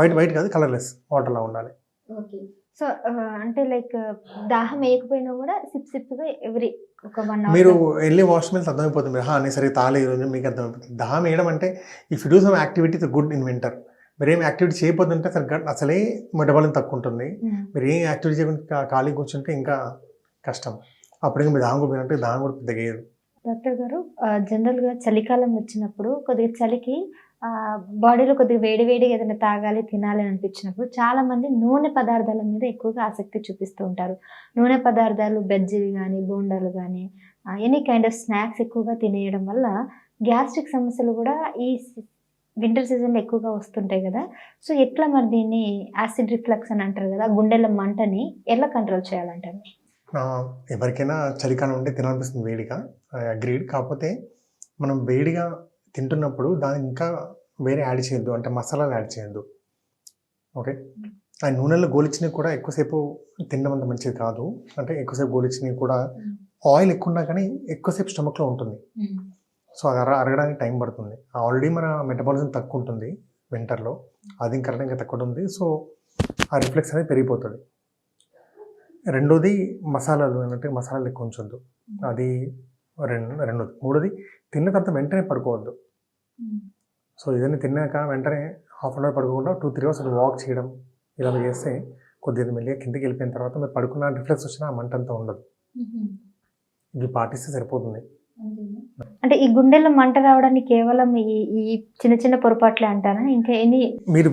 White white కాదు colourless వాటర్లో ఉండాలి. ఓకే. సో అంటే లైక్ దాహం వేయకపోయినా కూడా సిప్ సిప్గా ఎవ్రీ ఒక వన్ మీరు వెళ్ళి వాష్ మిల్స్ అర్థమైపోతుంది. మీరు నేను సరే తాలే ఈరోజు మీకు అర్థమైపోతుంది. దాహం వేయడం అంటే if do some activity good in winter మీరు ఏం యాక్టివిటీ చేయకపోతుంటే అసలు అసలే మెటబాలిజం తక్కువ ఉంటుంది మీరు ఏం యాక్టివిటీ చేయకుండా ఖాళీ కూర్చుంటే ఇంకా కష్టం. అప్పుడు ఇంకా మీరు దాహం కూడా పోయినట్టు దాహం కూడా పెద్దగా డాక్టర్ గారు జనరల్గా చలికాలం వచ్చినప్పుడు కొద్దిగా చలికి బాడీలో కొద్దిగా వేడి వేడిగా ఏదైనా తాగాలి తినాలి అని అనిపించినప్పుడు చాలా మంది నూనె పదార్థాల మీద ఎక్కువగా ఆసక్తి చూపిస్తూ ఉంటారు. నూనె పదార్థాలు బజ్జీలు కానీ బోండాలు కానీ ఎనీ కైండ్ ఆఫ్ స్నాక్స్ ఎక్కువగా తినేయడం వల్ల గ్యాస్ట్రిక్ సమస్యలు కూడా ఈ వింటర్ సీజన్లో ఎక్కువగా వస్తుంటాయి కదా. సో ఎట్లా మరి దీన్ని యాసిడ్ రిఫ్లక్స్ అని అంటారు కదా గుండెల మంటని ఎలా కంట్రోల్ చేయాలంటారు? ఎవరికైనా చలికాలం ఉంటే తినాలనిపిస్తుంది వేడిగా అగ్రీడ్ కాకపోతే మనం వేడిగా తింటున్నప్పుడు దానికి ఇంకా వేరే యాడ్ చేయొద్దు. అంటే మసాలాలు యాడ్ చేయొద్దు. ఓకే? ఆ నూనెలో గోలిచ్చినవి కూడా ఎక్కువసేపు తినడం అంత మంచిది కాదు. అంటే ఎక్కువసేపు గోలిచ్చినవి కూడా ఆయిల్ ఎక్కువ ఉన్నా కానీ ఎక్కువసేపు స్టమక్లో ఉంటుంది. సో అది అర అరగడానికి టైం పడుతుంది. ఆల్రెడీ మన మెటబాలిజం తక్కువ ఉంటుంది వింటర్లో. అది ఇంకా ఇంకా తక్కువ ఉంది సో ఆ రిఫ్లెక్స్ అనేది పెరిగిపోతుంది. రెండోది మసాలాలు. అంటే మసాలాలు ఎక్కువ ఉంచొద్దు. అది రెండు రెండోది మూడోది తిన్న తర్వాత వెంటనే పడుకోవద్దు. సో ఏదైనా తిన్నాక వెంటనే హాఫ్ అన్ అవర్ పడుకోకుండా టూ త్రీ అవర్స్ వాక్ చేయడం ఇలా చేస్తే కొద్దిగా మెల్లిగా కిందకి వెళ్ళిపోయిన తర్వాత మీరు పడుకున్న రిఫ్లెక్స్ వచ్చినా ఆ మంట అంతా ఉండదు. ఇవి పాటిస్తే సరిపోతుంది. అంటే ఈ గుండెల్లో మంట రావడానికి కేవలం ఈ ఈ చిన్న చిన్న పొరపాట్లే అంటారా? ఇంకా ఎన్ని మీరు